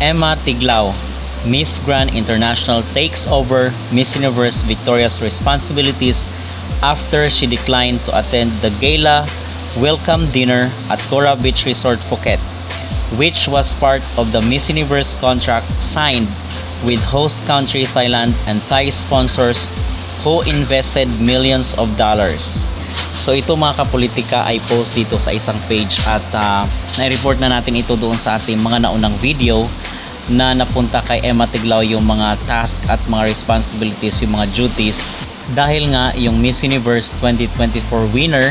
Emma Tiglao, Miss Grand International takes over Miss Universe Victoria's responsibilities after she declined to attend the gala welcome dinner at Cora Beach Resort Phuket, which was part of the Miss Universe contract signed with host country Thailand and Thai sponsors who invested millions of dollars. So ito mga kapolitika ay post dito sa isang page at ah, na-report na natin ito doon sa ating mga naunang video na napunta kay Emma Tiglao yung mga task at mga responsibilities, yung mga duties dahil nga yung Miss Universe 2024 winner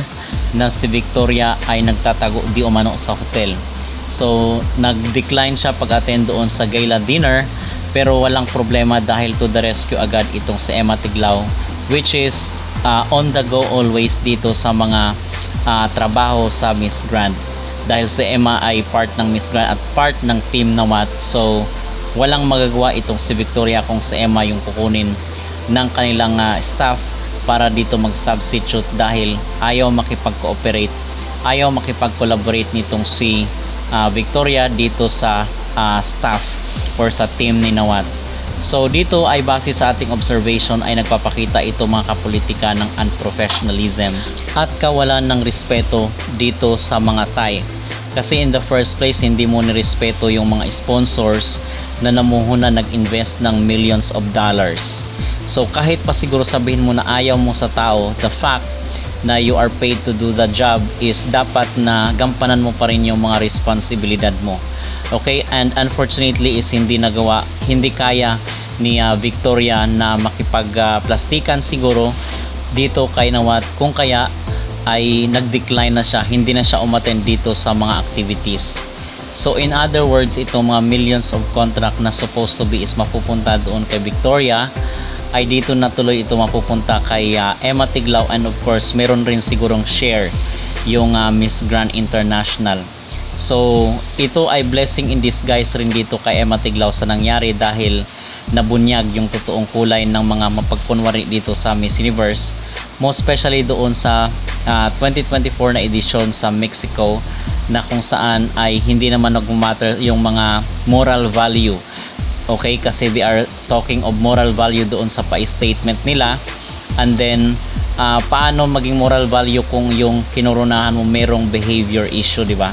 na si Victoria ay nagtatago di umano sa hotel. So nag-decline siya pag-attend doon sa gala dinner pero walang problema dahil to the rescue agad itong si Emma Tiglao which is uh, on the go always dito sa mga uh, trabaho sa Miss Grand dahil si Emma ay part ng Miss Grand at part ng team na Watt so walang magagawa itong si Victoria kung si Emma yung kukunin ng kanilang uh, staff para dito mag-substitute dahil ayaw makipag-cooperate ayaw makipag-collaborate nitong si uh, Victoria dito sa uh, staff or sa team ni Nawat So dito ay base sa ating observation ay nagpapakita ito mga kapolitika ng unprofessionalism at kawalan ng respeto dito sa mga Thai. Kasi in the first place hindi mo nirespeto yung mga sponsors na namuhuna nag-invest ng millions of dollars. So kahit pa siguro sabihin mo na ayaw mo sa tao, the fact na you are paid to do the job is dapat na gampanan mo pa rin yung mga responsibilidad mo. Okay? And unfortunately is hindi nagawa, hindi kaya ni ah, Victoria na makipag-plastikan siguro dito kay Nawat kung kaya ay nag-decline na siya, hindi na siya umattend dito sa mga activities. So in other words, itong mga millions of contract na supposed to be is mapupunta doon kay Victoria ay dito na tuloy ito mapupunta kay ah, Emma Tiglao and of course meron rin sigurong share yung ah, Miss Grand International. So ito ay blessing in disguise rin dito kay Emma Tiglao sa nangyari dahil nabunyag yung totoong kulay ng mga mapagkunwari dito sa Miss Universe most especially doon sa ah, 2024 na edition sa Mexico na kung saan ay hindi naman nag-matter yung mga moral value. Okay? Kasi they are talking of moral value doon sa pa-statement nila. And then ah, paano maging moral value kung yung kinurunahan mo merong behavior issue di ba?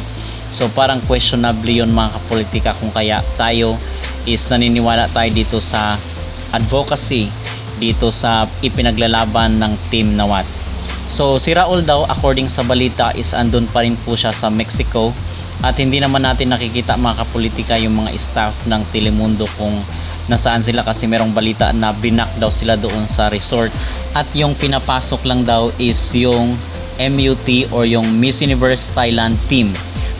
So parang questionable yun mga kapolitika kung kaya tayo is naniniwala tayo dito sa advocacy dito sa ipinaglalaban ng team na Watt. So si Raul daw according sa balita is andun pa rin po siya sa Mexico. At hindi naman natin nakikita mga kapolitika yung mga staff ng Telemundo kung nasaan sila kasi merong balita na binak daw sila doon sa resort. At yung pinapasok lang daw is yung MUT or yung Miss Universe Thailand team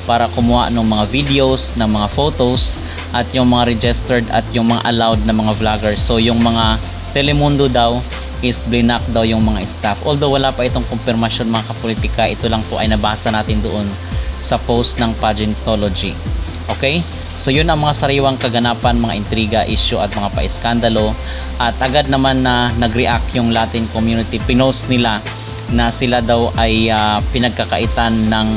para kumuha ng mga videos, ng mga photos at yung mga registered at yung mga allowed na mga vloggers. So yung mga Telemundo daw is blinak daw yung mga staff. Although wala pa itong confirmation mga kapolitika, ito lang po ay nabasa natin doon sa post ng Pageantology. Okay? So yun ang mga sariwang kaganapan, mga intriga, issue at mga pa-iskandalo. At agad naman na nag-react yung Latin community. Pinost nila na sila daw ay ah, pinagkakaitan ng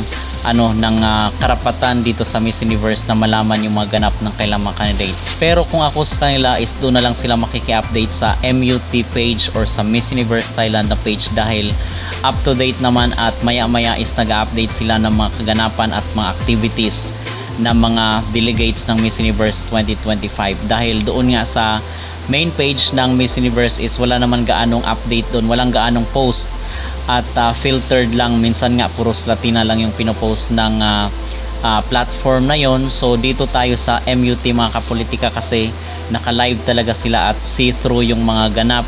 ano ng ah, karapatan dito sa Miss Universe na malaman yung mga ganap ng kailang mga candidate. Pero kung ako sa kanila is doon na lang sila makiki-update sa MUT page or sa Miss Universe Thailand na page dahil up to date naman at maya-maya is nag-update sila ng mga kaganapan at mga activities ng mga delegates ng Miss Universe 2025 dahil doon nga sa main page ng Miss Universe is wala naman gaanong update doon, walang gaanong post at ah, filtered lang minsan nga puros Latina lang yung pinopost ng ah, ah, platform na yon so dito tayo sa MUT mga kapolitika kasi naka-live talaga sila at see-through yung mga ganap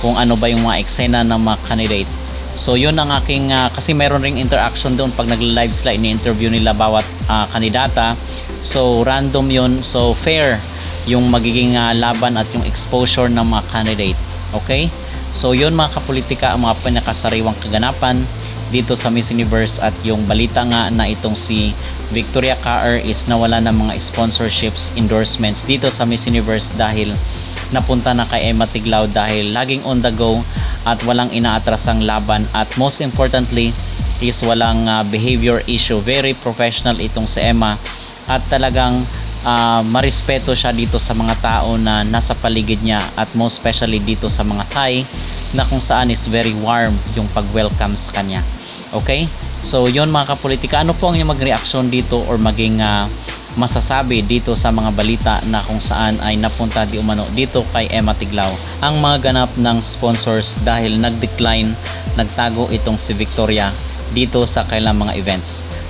kung ano ba yung mga eksena ng mga candidate So yun ang aking ah, kasi meron ring interaction doon pag nagla-live sila ini-interview nila bawat ah, kandidata. So random yun. So fair yung magiging ah, laban at yung exposure ng mga candidate. Okay? So yun mga kapolitika ang mga pinakasariwang kaganapan dito sa Miss Universe at yung balita nga na itong si Victoria Carr is nawala ng mga sponsorships, endorsements dito sa Miss Universe dahil napunta na kay Emma Tiglao dahil laging on the go at walang inaatrasang laban at most importantly is walang ah, behavior issue. Very professional itong si Emma at talagang ah, marespeto siya dito sa mga tao na nasa paligid niya at most especially dito sa mga Thai na kung saan is very warm yung pag-welcome sa kanya. Okay? So, yon mga kapolitika, ano po ang inyong mag-reaction dito or maging ah, masasabi dito sa mga balita na kung saan ay napunta di umano dito kay Emma Tiglao ang mga ganap ng sponsors dahil nag-decline, nagtago itong si Victoria dito sa kailang mga events.